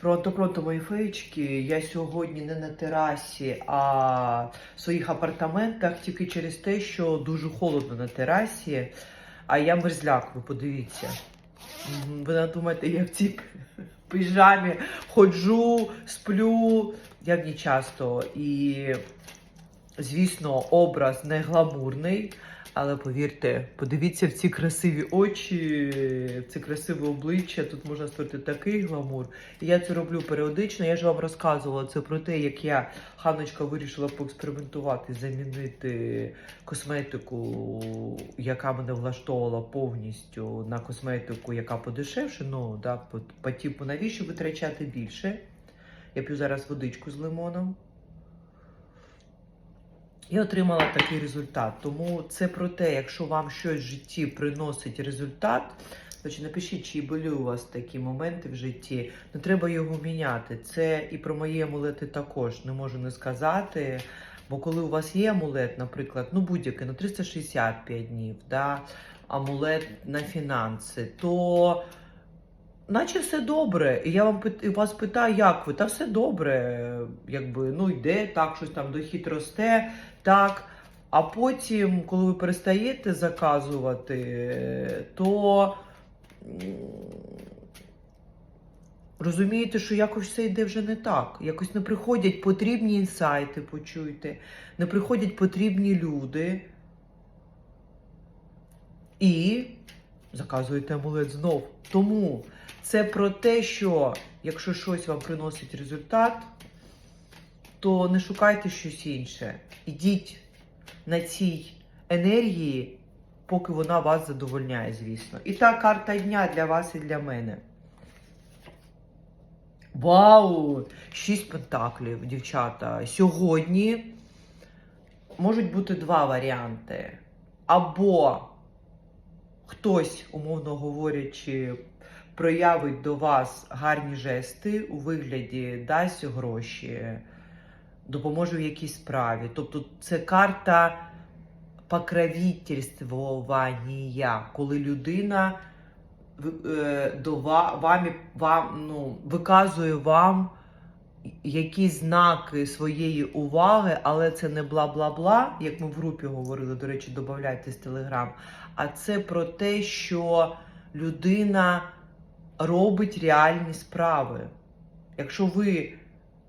Пронто, мої феєчки. Я сьогодні не на терасі, а в своїх апартаментах тільки через те, що дуже холодно на терасі, а я мерзляк, ви подивіться. Ви думаєте, я в цій пижамі ходжу, сплю, я в ній часто. І, звісно, образ не гламурний. Але повірте, подивіться в ці красиві очі, в це красиве обличчя. Тут можна створити такий гламур. І я це роблю періодично. Я ж вам розказувала це про те, як я Ханочка вирішила поекспериментувати, замінити косметику, яка мене влаштовувала повністю на косметику, яка подешевше. Ну да, по, по типу, навіщо витрачати більше? Я п'ю зараз водичку з лимоном. І отримала такий результат. Тому це про те, якщо вам щось в житті приносить результат, значить напишіть, чи були у вас такі моменти в житті. Не треба його міняти. Це і про мої амулети також не можу не сказати. Бо коли у вас є амулет, наприклад, ну будь-який на 365 днів, да, амулет на фінанси, то наче все добре. І я вам вас питаю, як ви? Та все добре. Якби ну йде так, щось там дохід росте, так. А потім, коли ви перестаєте заказувати, то розумієте, що якось все йде вже не так. Якось не приходять потрібні інсайти, почуйте, не приходять потрібні люди. І заказуєте амулет знов. Тому це про те, що якщо щось вам приносить результат, то не шукайте щось інше. Ідіть на цій енергії, поки вона вас задовольняє, звісно. І та карта дня для вас і для мене. Вау! Шість пентаклів, дівчата. Сьогодні можуть бути два варіанти. Або хтось, умовно говорячи, проявить до вас гарні жести у вигляді дасть гроші, допоможе в якійсь справі. Тобто це карта покровительствування, коли людина е, до вам, вам ну, виказує вам якісь знаки своєї уваги, але це не бла-бла-бла, як ми в групі говорили, до речі, додавайте з телеграм. А це про те, що людина робить реальні справи. Якщо ви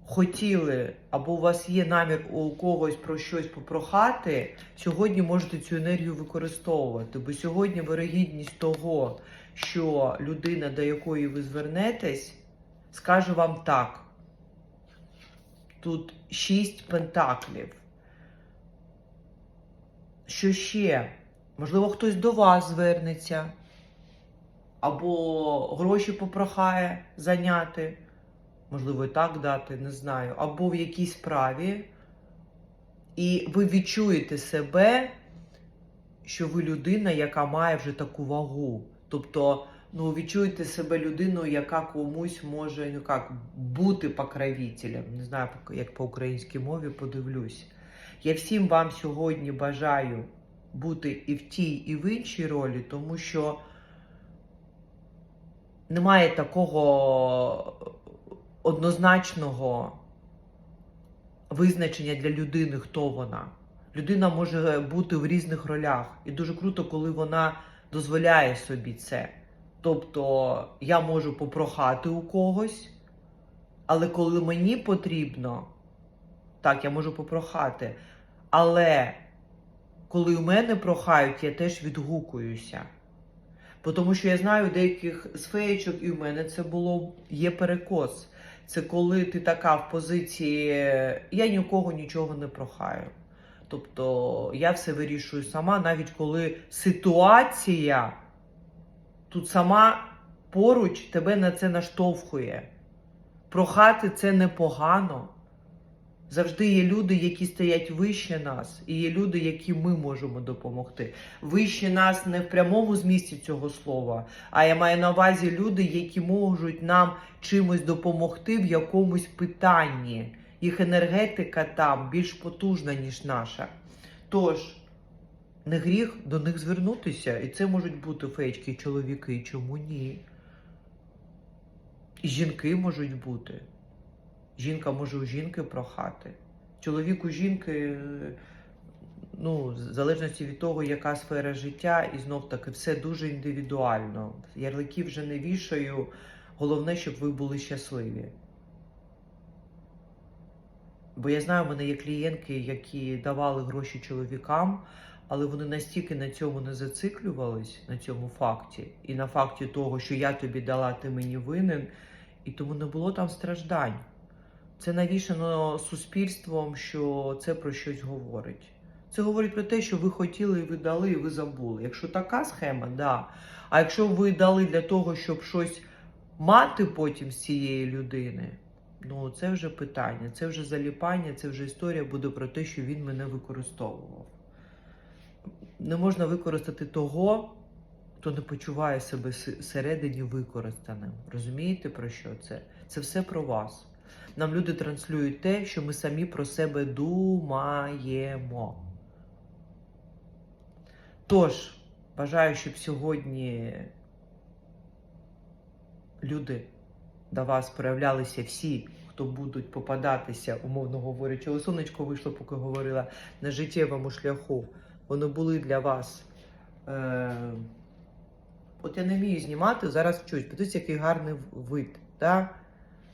хотіли, або у вас є намір у когось про щось попрохати, сьогодні можете цю енергію використовувати. Бо сьогодні вирогідність того, що людина, до якої ви звернетесь, скаже вам так. Тут шість пентаклів. Що ще? Можливо, хтось до вас звернеться, або гроші попрохає зайняти, можливо, і так дати, не знаю, або в якійсь справі, і ви відчуєте себе, що ви людина, яка має вже таку вагу. Тобто, ну, відчуєте себе людиною, яка комусь може ну, як, бути покровителем. Не знаю, як по українській мові подивлюсь. Я всім вам сьогодні бажаю бути і в тій, і в іншій ролі, тому що немає такого однозначного визначення для людини, хто вона. Людина може бути в різних ролях, і дуже круто, коли вона дозволяє собі це. Тобто я можу попрохати у когось, але коли мені потрібно, так, я можу попрохати. Але коли у мене прохають, я теж відгукуюся. Тому що я знаю деяких з феєчок, і в мене це було є перекос. Це коли ти така в позиції я ні у кого нічого не прохаю. Тобто я все вирішую сама, навіть коли ситуація тут сама поруч тебе на це наштовхує. Прохати це непогано. Завжди є люди, які стоять вище нас, і є люди, які ми можемо допомогти. Вище нас не в прямому змісті цього слова, а я маю на увазі люди, які можуть нам чимось допомогти в якомусь питанні. Їх енергетика там більш потужна, ніж наша. Тож, не гріх до них звернутися, і це можуть бути фейчки чоловіки. Чому ні? І жінки можуть бути. Жінка може у жінки прохати. Чоловік у жінки, ну, в залежності від того, яка сфера життя, і знов таки все дуже індивідуально. Ярликів вже не вішаю. Головне, щоб ви були щасливі. Бо я знаю, в мене є клієнтки, які давали гроші чоловікам, але вони настільки на цьому не зациклювались, на цьому факті, і на факті того, що я тобі дала, ти мені винен, і тому не було там страждань. Це навішано суспільством, що це про щось говорить. Це говорить про те, що ви хотіли, ви дали, і ви забули. Якщо така схема, да. А якщо ви дали для того, щоб щось мати потім з цієї людини, ну це вже питання, це вже заліпання, це вже історія буде про те, що він мене використовував. Не можна використати того, хто не почуває себе всередині використаним. Розумієте про що це? Це все про вас. Нам люди транслюють те, що ми самі про себе думаємо. Тож, бажаю, щоб сьогодні люди до вас проявлялися всі, хто будуть попадатися, умовно говорячи, сонечко вийшло, поки говорила, на життєвому шляху. Вони були для вас. Е- От я не вмію знімати, зараз вчусь. Подивіться, який гарний вид. Да?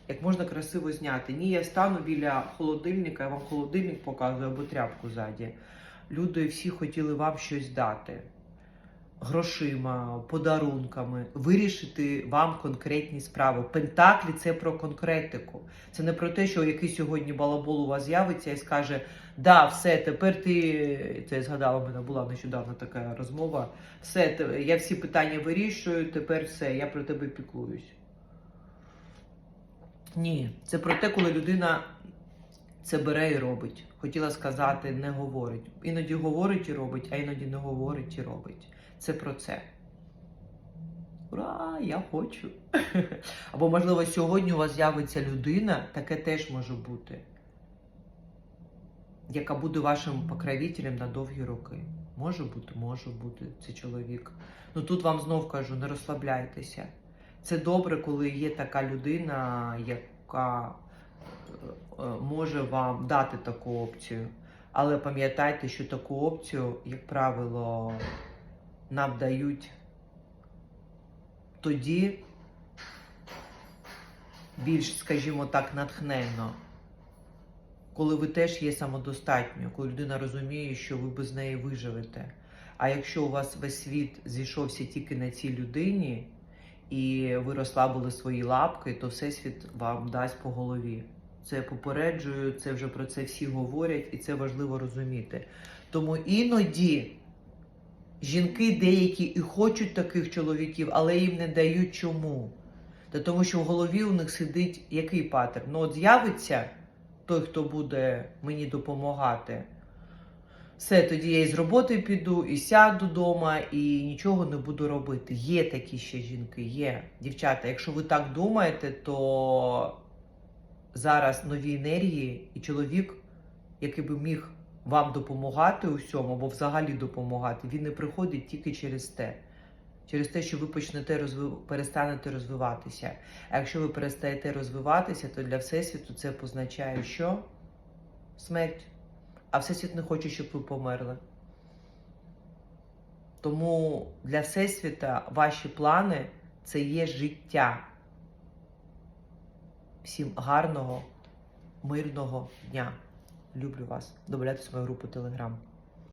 Як можна красиво зняти. Ні, я стану біля холодильника, я вам холодильник показую або тряпку ззаді. Люди всі хотіли вам щось дати. Грошима, подарунками, вирішити вам конкретні справи. Пентаклі це про конкретику. Це не про те, що який сьогодні балабол у вас з'явиться і скаже: да, все, тепер ти. Це я згадала, мене була нещодавно така розмова. Все, я всі питання вирішую, тепер все, я про тебе піклуюсь. Ні, це про те, коли людина це бере і робить. Хотіла сказати, не говорить. Іноді говорить і робить, а іноді не говорить і робить. Це про це. Ура, я хочу. Або, можливо, сьогодні у вас з'явиться людина, таке теж може бути, яка буде вашим покровителем на довгі роки. Може бути, може бути, це чоловік. Ну тут вам знов кажу, не розслабляйтеся. Це добре, коли є така людина, яка може вам дати таку опцію. Але пам'ятайте, що таку опцію, як правило, нам дають тоді більш, скажімо так, натхненно, коли ви теж є самодостатньо, коли людина розуміє, що ви без неї виживете. А якщо у вас весь світ зійшовся тільки на цій людині, і ви розслабили свої лапки, то всесвіт вам дасть по голові. Це попереджую, це вже про це всі говорять, і це важливо розуміти. Тому іноді жінки деякі і хочуть таких чоловіків, але їм не дають чому. Та тому що в голові у них сидить який паттерн? Ну, от з'явиться той, хто буде мені допомагати. Все, тоді я із роботи піду, і сяду вдома, і нічого не буду робити. Є такі ще жінки, є. Дівчата, якщо ви так думаєте, то зараз нові енергії, і чоловік, який би міг вам допомагати у всьому, або взагалі допомагати, він не приходить тільки через те. Через те, що ви почнете розви... перестанете розвиватися. А якщо ви перестаєте розвиватися, то для Всесвіту це позначає, що смерть. А Всесвіт не хоче, щоб ви померли. Тому для Всесвіта ваші плани це є життя. Всім гарного, мирного дня. Люблю вас. Добавляйтесь в мою групу Телеграм.